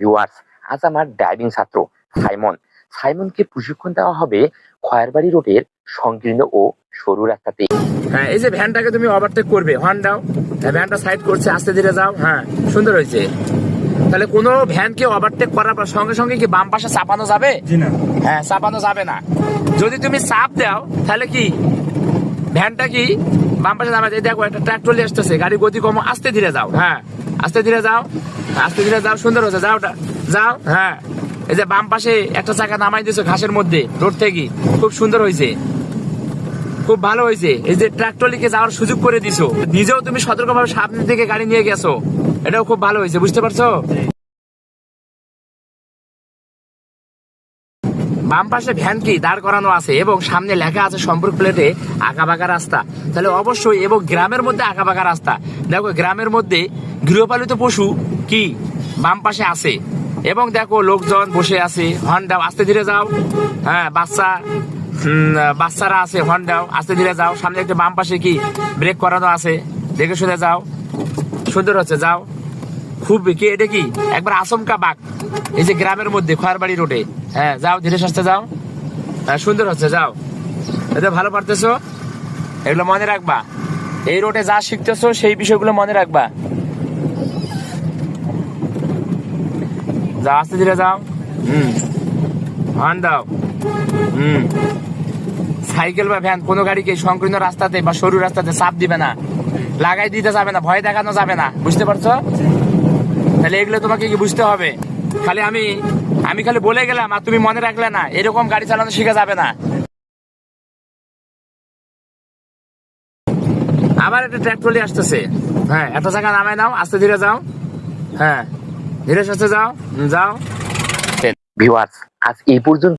Viewers আজ আমার driving ছাত্র সাইমন। সাইমনকে প্রশিক্ষণ দেওয়া হবে খয়ারবাড়ি রোডের সংকীর্ণ ও সরু রাস্তাতে হ্যাঁ এই যে ভ্যানটাকে তুমি ওভারটেক করবে হর্ন দাও। হ্যাঁ, ভ্যানটা সাইড করছে আস্তে ধীরে যাও। হ্যাঁ সুন্দর হয়েছে। তাহলে কোনো ভ্যানকে ওভারটেক করার পর সঙ্গে সঙ্গে কি বাম পাশে চাপানো যাবে? জি না। হ্যাঁ চাপানো যাবে না। যদি তুমি চাপ দাও তাহলে কি? ভ্যানটা কি? বাম পাশে যাবে দেখো, একটা ট্রাক্টর নিয়ে আসতেছে। গাড়ি গতি কম, আস্তে ধীরে যাও হ্যাঁ আস্তে ধীরে যাও আস্তে ধীরে যাও, সুন্দর হচ্ছে, যাও যাও হ্যাঁ। এই যে বাম পাশে একটা চাকা নামাই দিয়েছ ঘাসের মধ্যে, রোড থেকে, খুব সুন্দর হয়েছে। খুব ভালো হয়েছে। এই যে ট্রাক্টর লিখে যাওয়ার সুযোগ করে দিছো। নিজেও তুমি সতর্কভাবে সামনের দিকে গাড়ি নিয়ে গেছো। এটাও খুব ভালো হয়েছে, বুঝতে পারছ? বাম পাশে ভ্যান কি? দাঁড় করানো আছে এবং সামনে লেখা আছে সম্পর্ক প্লেটে আঁকাবাঁকা রাস্তা। তাহলে অবশ্যই এবং গ্রামের মধ্যে আঁকাবাঁকা রাস্তা। দেখো, গ্রামের মধ্যে গৃহপালিত পশু কি? বাম পাশে আছে। এবং দেখো, লোকজন বসে আছে। হর্ন আস্তে ধীরে যাও। হ্যাঁ বাচ্চা বাচ্চারা আছে হর্ন আস্তে ধীরে যাও। সামনে একটা বাম পাশে কি? ব্রেক করানো আছে। দেখে শুনে যাও। সুন্দর হচ্ছে, যাও। খুব কি, এটা কি? একবার আচমকা বাঘ। এই যে গ্রামের মধ্যে, খয়ারবাড়ি রোডে। হ্যাঁ যাও, ধীরে সাস্তে যাও। হ্যাঁ সুন্দর হচ্ছে, যাও। এটা ভালো পারতেছো? এগুলো মনে রাখবা। এই রোডে যা শিখতেছো, সেই বিষয়গুলো মনে রাখবা। যাও, আস্তে ধীরে যাও। হুম। হর্ন দাও। হুম। সাইকেল বা ভ্যান কোনো গাড়িকে সংকীর্ণ রাস্তাতে বা সরু রাস্তাতে চাপ দিবে না। লাগাই দিতে যাবে না, ভয় দেখানো যাবে না। বুঝতে পারছ? তাহলে এগুলো তোমাকে কি বুঝতে হবে? খালি আমি আমি খালি বলে গেলাম আর তুমি মনে রাখলে না। এরকম গাড়ি চালানো শেখা যাবে না। আবার একটা ট্র্যাক চলে আসতেছে। হ্যাঁ এত জায়গা নামায় নাও, আস্তে ধীরে যাও। হ্যাঁ ধীরে সুস্থে যাও যাও। ভিউয়ার্স আজ এই পর্যন্ত